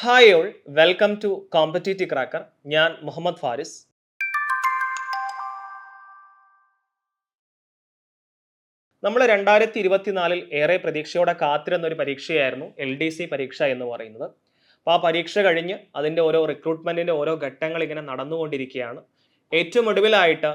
Hi all welcome to competitive cracker ഞാൻ മുഹമ്മദ് ഫാരിസ്. നമ്മൾ രണ്ടായിരത്തി ഇരുപത്തിനാലിൽ ഏറെ പ്രതീക്ഷയോടെ കാത്തിരുന്ന ഒരു പരീക്ഷയായിരുന്നു എൽ ഡി സി പരീക്ഷ എന്ന് പറയുന്നത്. അപ്പോൾ ആ പരീക്ഷ കഴിഞ്ഞ് അതിന്റെ ഓരോ റിക്രൂട്ട്മെന്റിന്റെ ഓരോ ഘട്ടങ്ങൾ ഇങ്ങനെ നടന്നുകൊണ്ടിരിക്കുകയാണ്. ഏറ്റവും ഒടുവിലായിട്ട്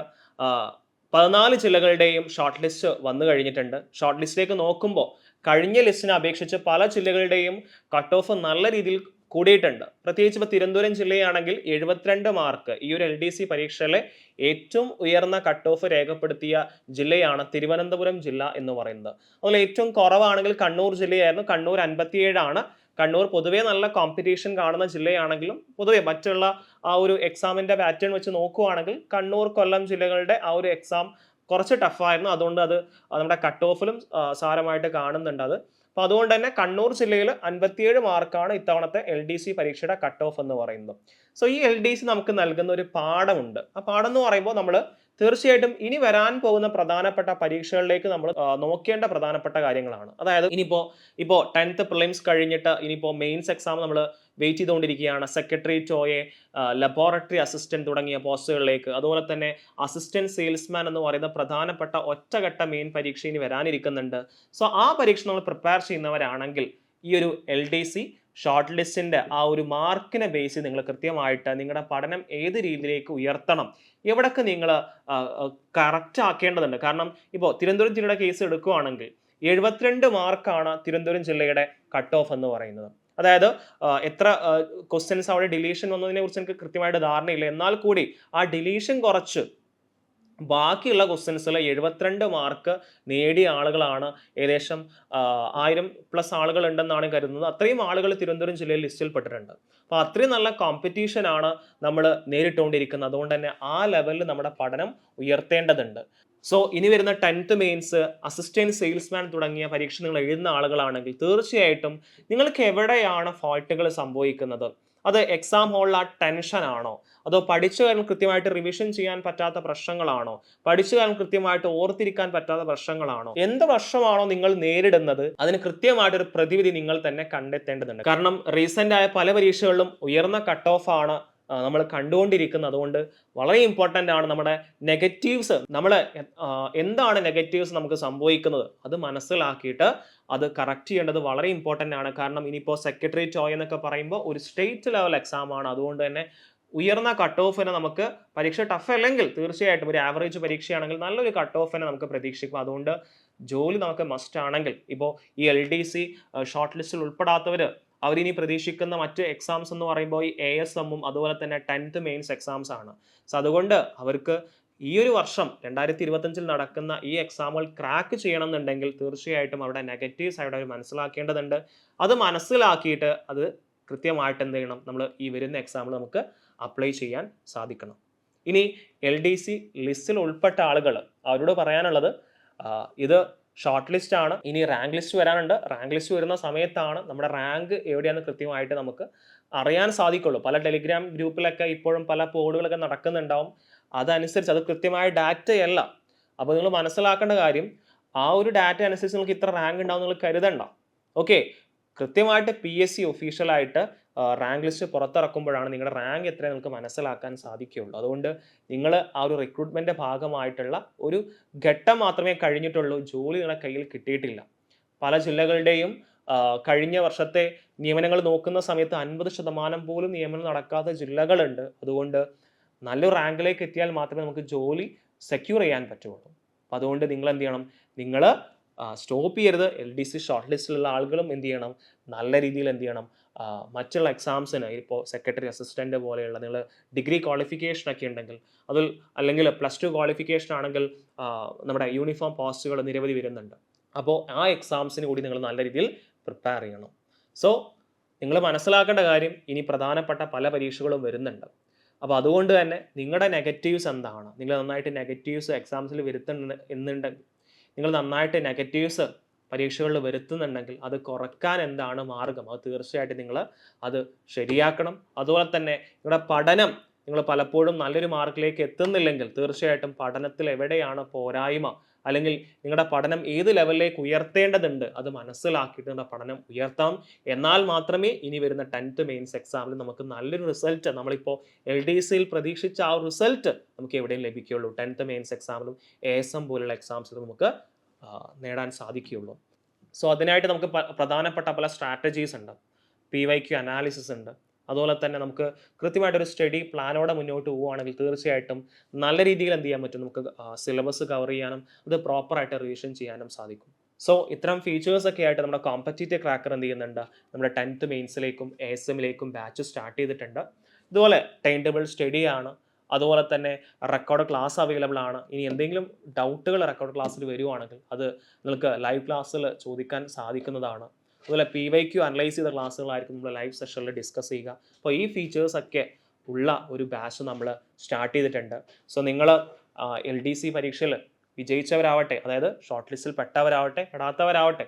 പതിനാല് ജില്ലകളുടെയും ഷോർട്ട് ലിസ്റ്റ് വന്നു കഴിഞ്ഞിട്ടുണ്ട്. ഷോർട്ട് ലിസ്റ്റിലേക്ക് നോക്കുമ്പോൾ കഴിഞ്ഞ ലിസ്റ്റിനെ അപേക്ഷിച്ച് പല ജില്ലകളുടെയും കട്ട് ഓഫ് നല്ല രീതിയിൽ കൂടിയിട്ടുണ്ട്. പ്രത്യേകിച്ച് ഇപ്പോൾ തിരുവനന്തപുരം ജില്ലയാണെങ്കിൽ എഴുപത്തിരണ്ട് മാർക്ക് ഈ ഒരു എൽ ഡി സി പരീക്ഷയിലെ ഏറ്റവും ഉയർന്ന കട്ട് ഓഫ് രേഖപ്പെടുത്തിയ ജില്ലയാണ് തിരുവനന്തപുരം ജില്ല എന്ന് പറയുന്നത്. അതുപോലെ ഏറ്റവും കുറവാണെങ്കിൽ കണ്ണൂർ ജില്ലയായിരുന്നു. കണ്ണൂർ അൻപത്തിയേഴാണ് കണ്ണൂർ പൊതുവേ നല്ല കോമ്പറ്റീഷൻ കാണുന്ന ജില്ലയാണെങ്കിലും പൊതുവെ മറ്റുള്ള ആ ഒരു എക്സാമിന്റെ പാറ്റേൺ വെച്ച് നോക്കുവാണെങ്കിൽ കണ്ണൂർ കൊല്ലം ജില്ലകളുടെ ആ ഒരു എക്സാം കുറച്ച് ടഫായിരുന്നു അതുകൊണ്ട് അത് നമ്മുടെ കട്ട് ഓഫിലും സാരമായിട്ട് കാണുന്നുണ്ട് അത്. അപ്പോൾ അതുകൊണ്ട് തന്നെ കണ്ണൂർ ജില്ലയിൽ അൻപത്തിയേഴ് മാർക്കാണ് ഇത്തവണത്തെ എൽ ഡി സി പരീക്ഷയുടെ കട്ട് ഓഫ് എന്ന് പറയുന്നത്. സോ ഈ എൽ ഡി സി നമുക്ക് നൽകുന്ന ഒരു പാഠമുണ്ട്. ആ പാഠം എന്ന് പറയുമ്പോൾ നമ്മൾ തീർച്ചയായിട്ടും ഇനി വരാൻ പോകുന്ന പ്രധാനപ്പെട്ട പരീക്ഷകളിലേക്ക് നമ്മൾ നോക്കേണ്ട പ്രധാനപ്പെട്ട കാര്യങ്ങളാണ്. അതായത് ഇനിയിപ്പോൾ ഇപ്പോൾ ടെൻത്ത് പ്രിലിംസ് കഴിഞ്ഞിട്ട് ഇനിയിപ്പോൾ മെയിൻസ് എക്സാം നമ്മൾ വെയിറ്റ് ചെയ്തുകൊണ്ടിരിക്കുകയാണ്. സെക്രട്ടറി ടോയെ ലബോറട്ടറി അസിസ്റ്റന്റ് തുടങ്ങിയ പോസ്റ്റുകളിലേക്ക്. അതുപോലെ തന്നെ അസിസ്റ്റന്റ് സെയിൽസ്മാൻ എന്ന് പറയുന്ന പ്രധാനപ്പെട്ട ഒറ്റഘട്ട മെയിൻ പരീക്ഷ ഇനി വരാനിരിക്കുന്നുണ്ട്. സോ ആ പരീക്ഷ നമ്മൾ പ്രിപ്പയർ ചെയ്യുന്നവരാണെങ്കിൽ ഈ ഒരു എൽ ഡി സി ഷോർട്ട് ലിസ്റ്റിന്റെ ആ ഒരു മാർക്കിനെ ബേസ് ചെയ്ത് നിങ്ങൾ കൃത്യമായിട്ട് നിങ്ങളുടെ പഠനം ഏത് രീതിയിലേക്ക് ഉയർത്തണം? എവിടൊക്കെ നിങ്ങൾ കറക്റ്റ് ആക്കേണ്ടതുണ്ട്? കാരണം ഇപ്പോൾ തിരുവനന്തപുരം ജില്ലയുടെ കേസ് എടുക്കുകയാണെങ്കിൽ എഴുപത്തിരണ്ട് മാർക്കാണ് തിരുവനന്തപുരം ജില്ലയുടെ കട്ട് ഓഫ് എന്ന് പറയുന്നത്. അതായത് എത്ര ക്വസ്റ്റ്യൻസ് അവിടെ ഡിലീഷൻ വന്നതിനെ കുറിച്ച് എനിക്ക് കൃത്യമായിട്ട് ധാരണയില്ല. എന്നാൽ കൂടി ആ ഡിലീഷൻ കുറച്ച് ബാക്കിയുള്ള ക്വസ്റ്റ്യൻസിൽ എഴുപത്തിരണ്ട് മാർക്ക് നേടിയ ആളുകളാണ് ഏകദേശം ആയിരം പ്ലസ് ആളുകൾ ഉണ്ടെന്നാണ് കരുതുന്നത്. അത്രയും ആളുകൾ തിരുവനന്തപുരം ജില്ലയിൽ ലിസ്റ്റിൽ പെട്ടിട്ടുണ്ട്. അപ്പോൾ അത്രയും നല്ല കോമ്പറ്റീഷൻ ആണ് നമ്മൾ നേരിട്ടുകൊണ്ടിരിക്കുന്നത് അതുകൊണ്ട് തന്നെ ആ ലെവലിൽ നമ്മുടെ പഠനം ഉയർത്തേണ്ടതുണ്ട്. സോ ഇനി വരുന്ന ടെൻത്ത് മെയിൻസ് അസിസ്റ്റന്റ് സെയിൽസ്മാൻ തുടങ്ങിയ പരീക്ഷ നിങ്ങൾ എഴുതുന്ന ആളുകളാണെങ്കിൽ തീർച്ചയായിട്ടും നിങ്ങൾക്ക് എവിടെയാണ് ഫോൾട്ടുകൾ സംഭവിക്കുന്നത്? അത് എക്സാം ഹോളിൽ ആ ടെൻഷൻ ആണോ? അതോ പഠിച്ചു കാരണം കൃത്യമായിട്ട് റിവിഷൻ ചെയ്യാൻ പറ്റാത്ത പ്രശ്നങ്ങളാണോ? പഠിച്ചു കാരണം കൃത്യമായിട്ട് ഓർത്തിരിക്കാൻ പറ്റാത്ത പ്രശ്നങ്ങളാണോ? എന്ത് പ്രശ്നമാണോ നിങ്ങൾ നേരിടുന്നത്? അതിന് കൃത്യമായിട്ട് ഒരു പ്രതിവിധി നിങ്ങൾ തന്നെ കണ്ടെത്തേണ്ടതുണ്ട്. കാരണം റീസെന്റ് ആയ പല പരീക്ഷകളിലും ഉയർന്ന കട്ട് ഓഫ് ആണ് നമ്മൾ കണ്ടുകൊണ്ടിരിക്കുന്നത്. അതുകൊണ്ട് വളരെ ഇമ്പോർട്ടന്റ് ആണ് നമ്മുടെ നെഗറ്റീവ്സ് നമ്മൾ എന്താണ് നെഗറ്റീവ്സ് നമുക്ക് സംഭവിക്കുന്നത്? അത് മനസ്സിലാക്കിയിട്ട് അത് കറക്റ്റ് ചെയ്യേണ്ടത് വളരെ ഇമ്പോർട്ടന്റ് ആണ്. കാരണം ഇനിയിപ്പോൾ സെക്രട്ടറി ചോയ് എന്നൊക്കെ പറയുമ്പോൾ ഒരു സ്റ്റേറ്റ് ലെവൽ എക്സാം ആണ്. അതുകൊണ്ട് തന്നെ ഉയർന്ന കട്ട് ഓഫിനെ നമുക്ക് പരീക്ഷ ടഫ് അല്ലെങ്കിൽ തീർച്ചയായിട്ടും ഒരു ആവറേജ് പരീക്ഷയാണെങ്കിൽ നല്ലൊരു കട്ട് ഓഫിനെ നമുക്ക് പ്രതീക്ഷിക്കും. അതുകൊണ്ട് ജോലി നമുക്ക് മസ്റ്റ് ആണെങ്കിൽ ഇപ്പോൾ ഈ എൽ ഡി സി ഷോർട്ട് ലിസ്റ്റിൽ ഉൾപ്പെടാത്തവർ അവരിനി പ്രതീക്ഷിക്കുന്ന മറ്റ് എക്സാംസ് എന്ന് പറയുമ്പോൾ ഈ എ എസ് എമ്മും അതുപോലെ തന്നെ ടെൻത്ത് മെയിൻസ് എക്സാംസ് ആണ്. സോ അതുകൊണ്ട് അവർക്ക് ഈ ഒരു വർഷം രണ്ടായിരത്തി ഇരുപത്തഞ്ചിൽ നടക്കുന്ന ഈ എക്സാമുകൾ ക്രാക്ക് ചെയ്യണം എന്നുണ്ടെങ്കിൽ തീർച്ചയായിട്ടും അവിടെ നെഗറ്റീവ് സൈഡ് അവർ മനസ്സിലാക്കേണ്ടതുണ്ട്. അത് മനസ്സിലാക്കിയിട്ട് അത് കൃത്യമായിട്ട് എന്ത് ചെയ്യണം? നമ്മൾ ഈ വരുന്ന എക്സാമിൽ നമുക്ക് അപ്ലൈ ചെയ്യാൻ സാധിക്കണം. ഇനി എൽ ഡി സി ലിസ്റ്റിൽ ഉൾപ്പെട്ട ആളുകൾ അവരോട് പറയാനുള്ളത് ഇത് ഷോർട്ട് ലിസ്റ്റ് ആണ്. ഇനി റാങ്ക് ലിസ്റ്റ് വരാനുണ്ട്. റാങ്ക് ലിസ്റ്റ് വരുന്ന സമയത്താണ് നമ്മുടെ റാങ്ക് എവിടെയാണെന്ന് കൃത്യമായിട്ട് നമുക്ക് അറിയാൻ സാധിക്കുള്ളൂ. പല ടെലിഗ്രാം ഗ്രൂപ്പിലൊക്കെ ഇപ്പോഴും പല പോളുകളൊക്കെ നടക്കുന്നുണ്ടാവും. അതനുസരിച്ച് അത് കൃത്യമായ ഡാറ്റയല്ല. അപ്പോൾ നിങ്ങൾ മനസ്സിലാക്കേണ്ട കാര്യം ആ ഒരു ഡാറ്റ അനുസരിച്ച് നിങ്ങൾക്ക് ഇത്ര റാങ്ക് ഉണ്ടാവും നിങ്ങൾ കരുതണ്ട. ഓക്കെ കൃത്യമായിട്ട് പി എസ് സി ഒഫീഷ്യലായിട്ട് റാങ്ക് ലിസ്റ്റ് പുറത്തിറക്കുമ്പോഴാണ് നിങ്ങളുടെ റാങ്ക് എത്ര നിങ്ങൾക്ക് മനസ്സിലാക്കാൻ സാധിക്കുകയുള്ളൂ. അതുകൊണ്ട് നിങ്ങൾ ആ ഒരു റിക്രൂട്ട്മെന്റ് ഭാഗമായിട്ടുള്ള ഒരു ഘട്ടം മാത്രമേ കഴിഞ്ഞിട്ടുള്ളൂ. ജോലി നിങ്ങളുടെ കയ്യിൽ കിട്ടിയിട്ടില്ല. പല ജില്ലകളുടെയും കഴിഞ്ഞ വർഷത്തെ നിയമനങ്ങൾ നോക്കുന്ന സമയത്ത് അൻപത് ശതമാനം പോലും നിയമനം നടക്കാത്ത ജില്ലകളുണ്ട്. അതുകൊണ്ട് നല്ലൊരു റാങ്കിലേക്ക് എത്തിയാൽ മാത്രമേ നമുക്ക് ജോലി സെക്യൂർ ചെയ്യാൻ പറ്റുള്ളൂ. അപ്പം അതുകൊണ്ട് നിങ്ങൾ എന്ത് ചെയ്യണം? നിങ്ങൾ സ്റ്റോപ്പ് ചെയ്യരുത്. എൽ ഡി സി ഷോർട്ട് ലിസ്റ്റിലുള്ള ആളുകളും എന്ത് ചെയ്യണം? നല്ല രീതിയിൽ എന്ത് ചെയ്യണം? മറ്റുള്ള എക്സാംസിന് ഇപ്പോൾ സെക്രട്ടറി അസിസ്റ്റന്റ് പോലെയുള്ള നിങ്ങൾ ഡിഗ്രി ക്വാളിഫിക്കേഷൻ ഒക്കെ ഉണ്ടെങ്കിൽ അതിൽ അല്ലെങ്കിൽ പ്ലസ് ടു ക്വാളിഫിക്കേഷൻ ആണെങ്കിൽ നമ്മുടെ യൂണിഫോം പോസ്റ്റുകൾ നിരവധി വരുന്നുണ്ട്. അപ്പോൾ ആ എക്സാംസിന് കൂടി നിങ്ങൾ നല്ല രീതിയിൽ പ്രിപ്പയർ ചെയ്യണം. സോ നിങ്ങൾ മനസ്സിലാക്കേണ്ട കാര്യം ഇനി പ്രധാനപ്പെട്ട പല പരീക്ഷകളും വരുന്നുണ്ട്. അപ്പോൾ അതുകൊണ്ട് തന്നെ നിങ്ങളുടെ നെഗറ്റീവ്സ് എന്താണ്? നിങ്ങൾ നന്നായിട്ട് നെഗറ്റീവ്സ് എക്സാംസിൽ വരുത്തുന്നുണ്ട് എന്നുണ്ടെങ്കിൽ നിങ്ങൾ നന്നായിട്ട് നെഗറ്റീവ്സ് പരീക്ഷകളിൽ വരുത്തുന്നുണ്ടെങ്കിൽ അത് കുറയ്ക്കാൻ എന്താണ് മാർഗം? അത് തീർച്ചയായിട്ടും നിങ്ങൾ അത് ശരിയാക്കണം. അതുപോലെ തന്നെ നിങ്ങളുടെ പഠനം നിങ്ങൾ പലപ്പോഴും നല്ലൊരു മാർക്കിലേക്ക് എത്തുന്നില്ലെങ്കിൽ തീർച്ചയായിട്ടും പഠനത്തിൽ എവിടെയാണ് പോരായ്മ? അല്ലെങ്കിൽ നിങ്ങളുടെ പഠനം ഏത് ലെവലിലേക്ക് ഉയർത്തേണ്ടതുണ്ട് അത് മനസ്സിലാക്കിയിട്ട് നിങ്ങളുടെ പഠനം ഉയർത്താം. എന്നാൽ മാത്രമേ ഇനി വരുന്ന ടെൻത്ത് മെയിൻസ് എക്സാമിൽ നമുക്ക് നല്ലൊരു റിസൾട്ട് നമ്മളിപ്പോൾ എൽ ഡി സിയിൽ പ്രതീക്ഷിച്ച ആ റിസൾട്ട് നമുക്ക് എവിടെയും ലഭിക്കുകയുള്ളൂ. ടെൻത്ത് മെയിൻസ് എക്സാമിലും എ എസ് എം പോലുള്ള എക്സാംസിലും നമുക്ക് നേടാൻ സാധിക്കുകയുള്ളൂ. സോ അതിനായിട്ട് നമുക്ക് പ്രധാനപ്പെട്ട പല സ്ട്രാറ്റജീസ് ഉണ്ട്. പി വൈ ക്യു അനാലിസിസ് ഉണ്ട്. അതുപോലെ തന്നെ നമുക്ക് കൃത്യമായിട്ടൊരു സ്റ്റഡി പ്ലാനോടെ മുന്നോട്ട് പോവുകയാണെങ്കിൽ തീർച്ചയായിട്ടും നല്ല രീതിയിൽ എന്ത് ചെയ്യാൻ പറ്റും? നമുക്ക് സിലബസ് കവർ ചെയ്യാനും അത് പ്രോപ്പറായിട്ട് റിവിഷൻ ചെയ്യാനും സാധിക്കും. സോ ഇത്തരം ഫീച്ചേഴ്സ് ഒക്കെ ആയിട്ട് നമ്മുടെ കോമ്പറ്റീറ്റീവ് ക്രാക്കർ എന്ത് ചെയ്യുന്നുണ്ട്? നമ്മുടെ ടെൻത്ത് മെയിൻസിലേക്കും എ എസ് എമ്മിലേക്കും ബാച്ച് സ്റ്റാർട്ട് ചെയ്തിട്ടുണ്ട്. ഇതുപോലെ ടൈം ടേബിൾ സ്റ്റഡി ആണ്. അതുപോലെ തന്നെ റെക്കോർഡ് ക്ലാസ് അവൈലബിൾ ആണ്. ഇനി എന്തെങ്കിലും ഡൗട്ടുകൾ റെക്കോർഡ് ക്ലാസ്സിൽ വരുവാണെങ്കിൽ അത് നിങ്ങൾക്ക് ലൈവ് ക്ലാസ്സിൽ ചോദിക്കാൻ സാധിക്കുന്നതാണ്. അതുപോലെ പി വൈ ക്യു അനലൈസ് ചെയ്ത ക്ലാസ്സുകളായിരിക്കും നമ്മൾ ലൈവ് സെഷനിൽ ഡിസ്കസ് ചെയ്യുക. അപ്പോൾ ഈ ഫീച്ചേഴ്സൊക്കെ ഉള്ള ഒരു ബാച്ച് നമ്മൾ സ്റ്റാർട്ട് ചെയ്തിട്ടുണ്ട്. സോ നിങ്ങൾ എൽ ഡി സി പരീക്ഷയിൽ വിജയിച്ചവരാവട്ടെ അതായത് ഷോർട്ട് ലിസ്റ്റിൽ പെട്ടവരാവട്ടെ പെടാത്തവരാവട്ടെ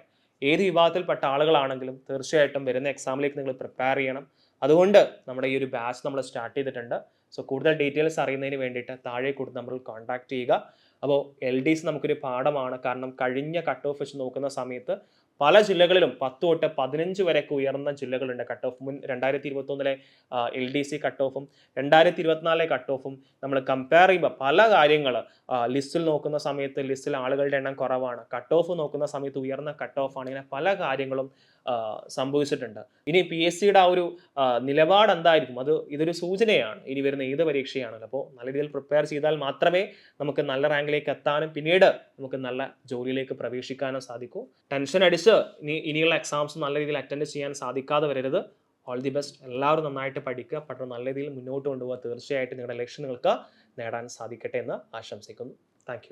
ഏത് വിഭാഗത്തിൽപ്പെട്ട ആളുകളാണെങ്കിലും തീർച്ചയായിട്ടും വരുന്ന എക്സാമിലേക്ക് നിങ്ങൾ പ്രിപ്പയർ ചെയ്യണം. അതുകൊണ്ട് നമ്മുടെ ഈ ഒരു ബാച്ച് നമ്മൾ സ്റ്റാർട്ട് ചെയ്തിട്ടുണ്ട്. സോ കൂടുതൽ ഡീറ്റെയിൽസ് അറിയുന്നതിന് വേണ്ടിയിട്ട് താഴെ കൊടുത്ത് നമ്മൾ കോൺടാക്ട് ചെയ്യുക. അപ്പോൾ എൽ ഡി സി നമുക്കൊരു പാഠമാണ്. കാരണം കഴിഞ്ഞ കട്ട് ഓഫ് വെച്ച് നോക്കുന്ന സമയത്ത് പല ജില്ലകളിലും പത്ത് തൊട്ട് പതിനഞ്ച് വരെയൊക്കെ ഉയർന്ന ജില്ലകളുണ്ട്. കട്ട് ഓഫ് മുൻ രണ്ടായിരത്തി ഇരുപത്തൊന്നിലെ എൽ ഡി സി കട്ട് ഓഫും രണ്ടായിരത്തി ഇരുപത്തിനാലിലെ കട്ട് ഓഫും നമ്മൾ കമ്പയർ ചെയ്യുമ്പോൾ പല കാര്യങ്ങൾ ലിസ്റ്റിൽ നോക്കുന്ന സമയത്ത് ലിസ്റ്റിൽ ആളുകളുടെ എണ്ണം കുറവാണ്. കട്ട് ഓഫ് നോക്കുന്ന സമയത്ത് ഉയർന്ന കട്ട് ഓഫ് ആണ്. ഇങ്ങനെ പല കാര്യങ്ങളും സംഭവിച്ചിട്ടുണ്ട്. ഇനി പി എസ് സിയുടെ ആ ഒരു നിലപാട് എന്തായിരിക്കും അത് ഇതൊരു സൂചനയാണ്. ഇനി വരുന്ന ഏത് പരീക്ഷയാണല്ലോ. അപ്പോൾ നല്ല രീതിയിൽ പ്രിപ്പയർ ചെയ്താൽ മാത്രമേ നമുക്ക് നല്ല റാങ്കിലേക്ക് എത്താനും പിന്നീട് നമുക്ക് നല്ല ജോലിയിലേക്ക് പ്രവേശിക്കാനും സാധിക്കൂ. ടെൻഷൻ അടിച്ച് ഇനി ഇനിയുള്ള എക്സാംസ് നല്ല രീതിയിൽ അറ്റൻഡ് ചെയ്യാൻ സാധിക്കാതെ വരരുത്. ഓൾ ദി ബെസ്റ്റ് എല്ലാവരും നന്നായിട്ട് പഠിക്കുക. പഠനം നല്ല രീതിയിൽ മുന്നോട്ട് കൊണ്ടുപോകുക തീർച്ചയായിട്ടും നിങ്ങളുടെ ലക്ഷ്യം നിങ്ങൾക്ക് നേടാൻ സാധിക്കട്ടെ എന്ന് ആശംസിക്കുന്നു. താങ്ക്